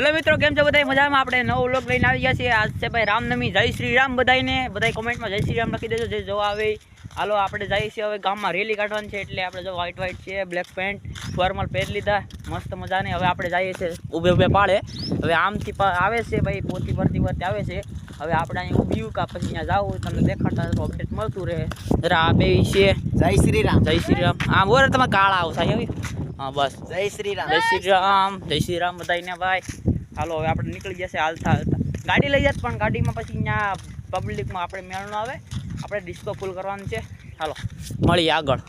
Hello મિત્રો કેમ છો બધા મજામાં? આપણે નવો વ્લોગ લઈને આવી ગયા છીએ. આજ છે ભાઈ રામનવમી. જય શ્રી રામ બધાને બધા કોમેન્ટમાં જય શ્રી રામ લખી દેજો. જે જોવા આવે હાલો આપણે જઈએ છીએ હવે ગામમાં રેલી કાઢવાની છે એટલે આપણે જો વ્હાઈટ વ્હાઈટ છે બ્લેક પેન્ટ ફોર્મલ પહેરી લીધા. મસ્ત મજાની. હવે આપણે જઈએ છીએ ઊભે ઊભે પાડે. હવે આમથી આવે છે ભાઈ પોતી ભરતી ભરતી આવે છે. હવે આપણે અહીં ઊભી કા પછી ત્યાં જાવું. તમને દેખાડતા તો અપડેટ મળતું રહે. જરા આ બે છે. જય શ્રી રામ. જય શ્રી રામ. આમ બોલે તમે કાળા આવશે. હા બસ. જય શ્રી રામ જય શ્રી રામ જય શ્રી રામ બધાને ભાઈ. હાલો હવે આપણે નીકળી જશે હાલતા હાલતા. ગાડી લઈ જાત પણ ગાડીમાં પછી અહીંયા પબ્લિકમાં આપણે મેળનો આવે. આપણે ડિસ્કો ફૂલ કરવાનું છે. હાલો મળીએ આગળ.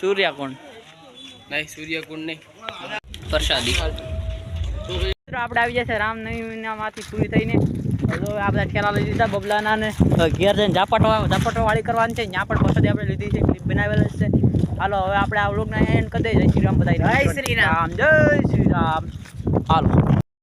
સૂર્યા કોણ નહીં સૂર્યકુંડ નહીં. પ્રસાદી મિત્રો આપણે આવી જશે રામનવમીના માંથી પૂરી થઈને. હવે આ બધા ઠેલા લઈ લીધા બબલાના ને ઘેર જઈને ઝાપટો કરવાની છે. ત્યાં પણ પ્રસાદી આપણે લીધી છે ક્લિપ બનાવેલ છે. હાલો હવે આપણે આ વ્લોગના એન્ડ કરી દઈએ. જય શ્રી રામ. બધા જય શ્રી રામ. જય શ્રી રામ. હાલો.